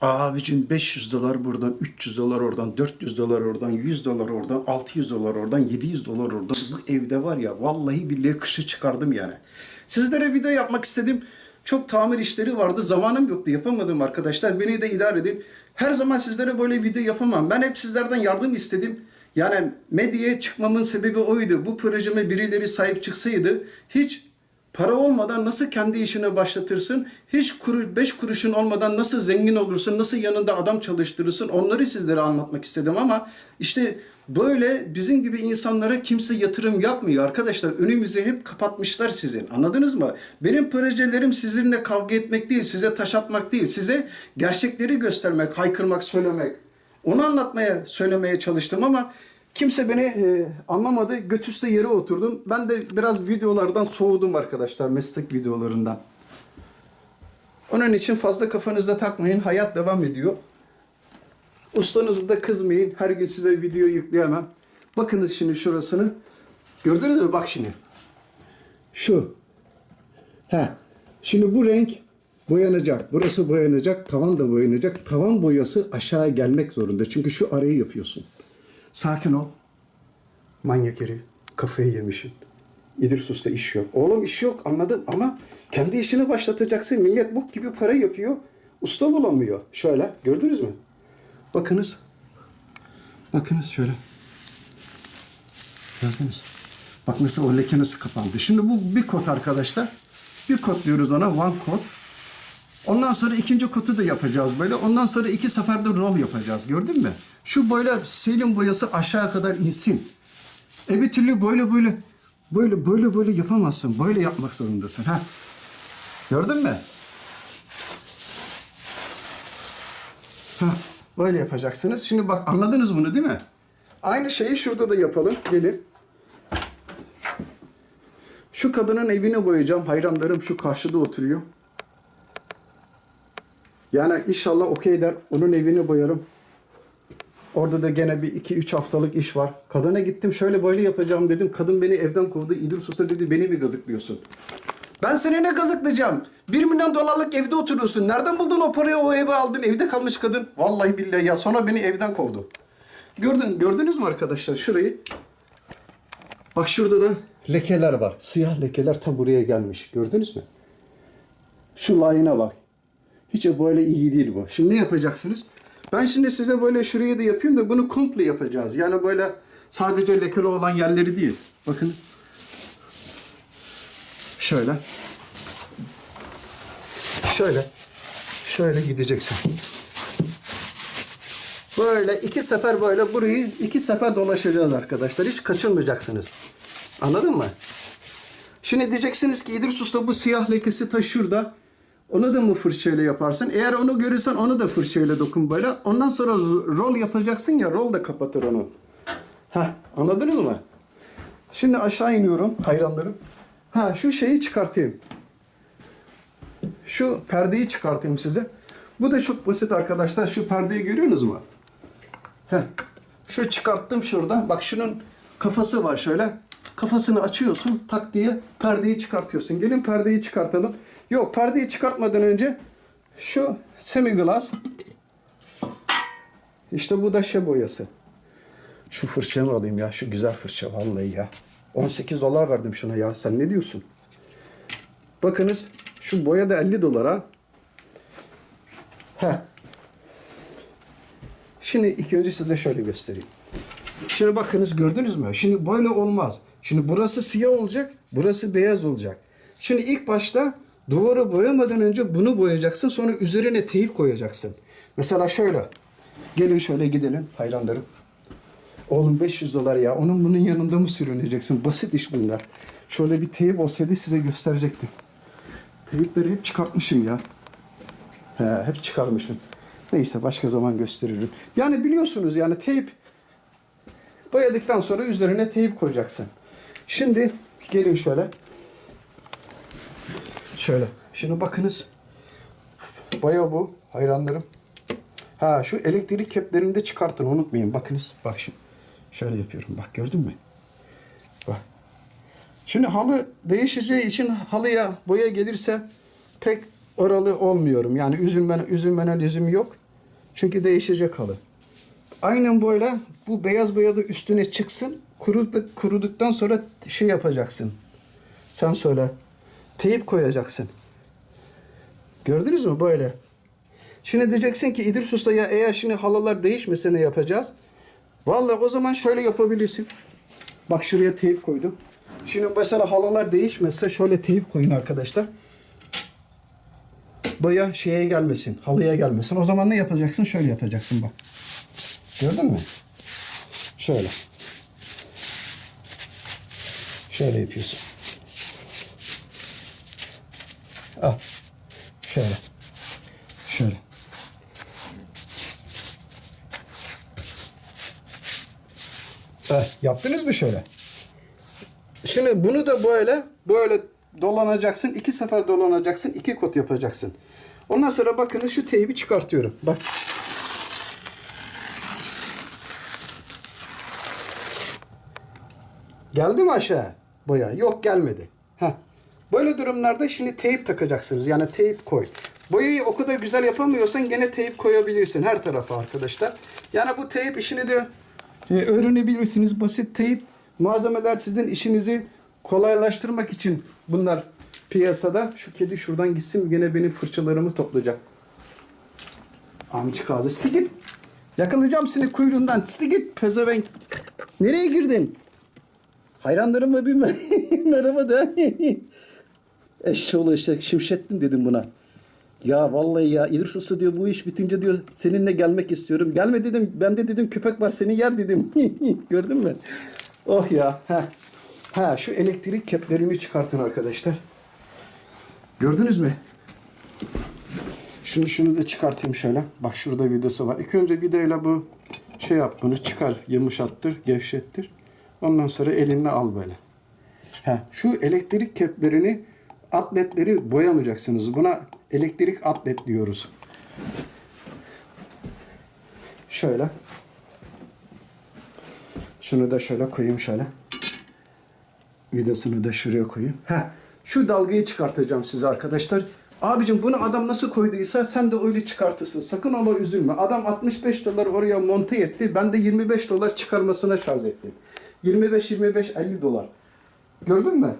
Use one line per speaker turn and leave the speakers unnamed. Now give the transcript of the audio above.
Abicim 500 dolar buradan, 300 dolar oradan, 400 dolar oradan, 100 dolar oradan, 600 dolar oradan, 700 dolar oradan. Bu evde var ya vallahi billahi kışı çıkardım yani. Sizlere video yapmak istedim. Çok tamir işleri vardı. Zamanım yoktu. Yapamadım arkadaşlar. Beni de idare edin. Her zaman sizlere böyle video yapamam. Ben hep sizlerden yardım istedim. Yani medyaya çıkmamın sebebi oydu. Bu projeme birileri sahip çıksaydı hiç Para olmadan nasıl kendi işini başlatırsın? Hiç kuru, beş kuruşun olmadan nasıl zengin olursun? Nasıl yanında adam çalıştırırsın? Onları sizlere anlatmak istedim ama işte böyle bizim gibi insanlara kimse yatırım yapmıyor arkadaşlar. Önümüzü hep kapatmışlar sizin. Anladınız mı? Benim projelerim sizinle kavga etmek değil, size taş atmak değil. Size gerçekleri göstermek, haykırmak, söylemek. Onu anlatmaya, söylemeye çalıştım ama Kimse beni e, anlamadı. Götüste yere oturdum. Ben de biraz videolardan soğudum arkadaşlar. Meslek videolarından. Onun için fazla kafanıza takmayın. Hayat devam ediyor. Ustanızı da kızmayın. Her gün size video yükleyemem. Bakınız şimdi şurasını. Gördünüz mü? Bak şimdi. Şu. He. Şimdi bu renk boyanacak. Burası boyanacak. Tavan da boyanacak. Tavan boyası aşağıya gelmek zorunda. Çünkü şu arayı yapıyorsun. Sakin ol. Manyak herif. Kafayı yemişsin. İdris iş yok. Oğlum iş yok anladım ama kendi işini başlatacaksın. Millet bok gibi para yapıyor. Usta bulamıyor. Şöyle gördünüz mü? Bakınız. Bakınız şöyle. Gördünüz. Bak nasıl o leke nasıl kapandı. Şimdi bu bir kot arkadaşlar. Bir kot diyoruz ona. One kot. Ondan sonra ikinci kotu da yapacağız böyle. Ondan sonra iki seferde rol yapacağız. Gördün mü? Şu böyle selim boyası aşağı kadar insin. E bir türlü böyle böyle böyle böyle böyle yapamazsın. Böyle yapmak zorundasın. Ha. Gördün mü? Ha, böyle yapacaksınız. Şimdi bak anladınız bunu değil mi? Aynı şeyi şurada da yapalım. Gelin. Şu kadının evini boyayacağım. Hayranlarım şu karşıda oturuyor. Yani inşallah okey der. Onun evini boyarım. Orada da gene bir iki üç haftalık iş var. Kadına gittim şöyle böyle yapacağım dedim. Kadın beni evden kovdu. İdris Usta dedi beni mi gazıklıyorsun? Ben seni ne gazıklayacağım? Bir milyon dolarlık evde oturuyorsun. Nereden buldun o parayı o evi aldın? Evde kalmış kadın. Vallahi billahi ya sonra beni evden kovdu. Gördün, gördünüz mü arkadaşlar şurayı? Bak şurada da lekeler var. Siyah lekeler tam buraya gelmiş. Gördünüz mü? Şu layına bak. Hiç böyle iyi değil bu. Şimdi ne yapacaksınız? Ben şimdi size böyle şurayı da yapayım da bunu komple yapacağız. Yani böyle sadece lekeli olan yerleri değil. Bakınız. Şöyle. Şöyle. Şöyle gideceksin. Böyle iki sefer böyle burayı iki sefer dolaşacağız arkadaşlar. Hiç kaçırmayacaksınız. Anladın mı? Şimdi diyeceksiniz ki İdris Usta bu siyah lekesi ta şurada. Onu da mı fırçayla yaparsın? Eğer onu görürsen onu da fırçayla dokun böyle. Ondan sonra rol yapacaksın ya rol da kapatır onu. Heh, anladınız mı? Şimdi aşağı iniyorum hayranlarım. Ha şu şeyi çıkartayım. Şu perdeyi çıkartayım size. Bu da çok basit arkadaşlar. Şu perdeyi görüyorsunuz mu? Heh. Şu çıkarttım şurada. Bak şunun kafası var şöyle. Kafasını açıyorsun tak diye perdeyi çıkartıyorsun. Gelin perdeyi çıkartalım. Yok perdeyi çıkartmadan önce şu semi glass işte bu da şey boyası. Şu fırçamı alayım ya. Şu güzel fırça vallahi ya. 18 dolar verdim şuna ya. Sen ne diyorsun? Bakınız şu boya da 50 dolara. Heh. Şimdi ilk önce size şöyle göstereyim. Şimdi bakınız gördünüz mü? Şimdi böyle olmaz. Şimdi burası siyah olacak, burası beyaz olacak. Şimdi ilk başta duvarı boyamadan önce bunu boyayacaksın. Sonra üzerine teyip koyacaksın. Mesela şöyle. Gelin şöyle gidelim hayranlarım. Oğlum 500 dolar ya. Onun bunun yanında mı sürüneceksin? Basit iş bunlar. Şöyle bir teyip olsaydı size gösterecektim. Teyipleri hep çıkartmışım ya. He, hep çıkarmışım. Neyse başka zaman gösteririm. Yani biliyorsunuz yani teyip boyadıktan sonra üzerine teyip koyacaksın. Şimdi gelin şöyle. Şöyle. Şimdi bakınız. Boya bu. Hayranlarım. Ha şu elektrik keplerini de çıkartın unutmayın. Bakınız. Bak şimdi. Şöyle yapıyorum. Bak gördün mü? Bak. Şimdi halı değişeceği için halıya boya gelirse pek oralı olmuyorum. Yani üzülmene, üzülmene lüzum yok. Çünkü değişecek halı. Aynen böyle bu beyaz boya da üstüne çıksın. Kuruduk, kuruduktan sonra şey yapacaksın. Sen söyle. Teyip koyacaksın. Gördünüz mü böyle? Şimdi diyeceksin ki İdris Usta ya eğer şimdi halılar değişmese ne yapacağız? Vallahi o zaman şöyle yapabilirsin. Bak şuraya teyip koydum. Şimdi mesela halılar değişmezse şöyle teyip koyun arkadaşlar. Boya şeye gelmesin, halıya gelmesin. O zaman ne yapacaksın? Şöyle yapacaksın bak. Gördün mü? Şöyle. Şöyle yapıyorsun. Al. Şöyle. Şöyle. Evet, yaptınız mı şöyle? Şimdi bunu da böyle böyle dolanacaksın. iki sefer dolanacaksın. iki kot yapacaksın. Ondan sonra bakın şu teybi çıkartıyorum. Bak. Geldi mi aşağı boya? Yok gelmedi. Heh. Böyle durumlarda şimdi teyip takacaksınız. Yani teyip koy. Boyayı o kadar güzel yapamıyorsan gene teyip koyabilirsin her tarafa arkadaşlar. Yani bu teyip işini de e, öğrenebilirsiniz. Basit teyip malzemeler sizin işinizi kolaylaştırmak için bunlar piyasada. Şu kedi şuradan gitsin gene benim fırçalarımı toplayacak. Amcık ağzı. Sti git. Yakalayacağım seni kuyruğundan. Sti git pezevenk. Nereye girdin? Hayranlarıma bir merhaba de. Eşşoğlu eşek şimşettin dedim buna. Ya vallahi ya İdris Usta diyor bu iş bitince diyor seninle gelmek istiyorum. Gelme dedim. Ben de dedim köpek var seni yer dedim. Gördün mü? Oh ya. Ha. Ha şu elektrik keplerimi çıkartın arkadaşlar. Gördünüz mü? Şunu şunu da çıkartayım şöyle. Bak şurada vidası var. İlk önce vidayla bu şey yap bunu çıkar. Yumuşattır, gevşettir. Ondan sonra elinle al böyle. Ha, şu elektrik keplerini atletleri boyamayacaksınız. Buna elektrik atlet diyoruz. Şöyle. Şunu da şöyle koyayım şöyle. Vidasını da şuraya koyayım. Ha, şu dalgayı çıkartacağım size arkadaşlar. Abicim bunu adam nasıl koyduysa sen de öyle çıkartırsın. Sakın ola üzülme. Adam 65 dolar oraya monte etti. Ben de 25 dolar çıkarmasına şarj ettim. 25 25 50 dolar. Gördün mü?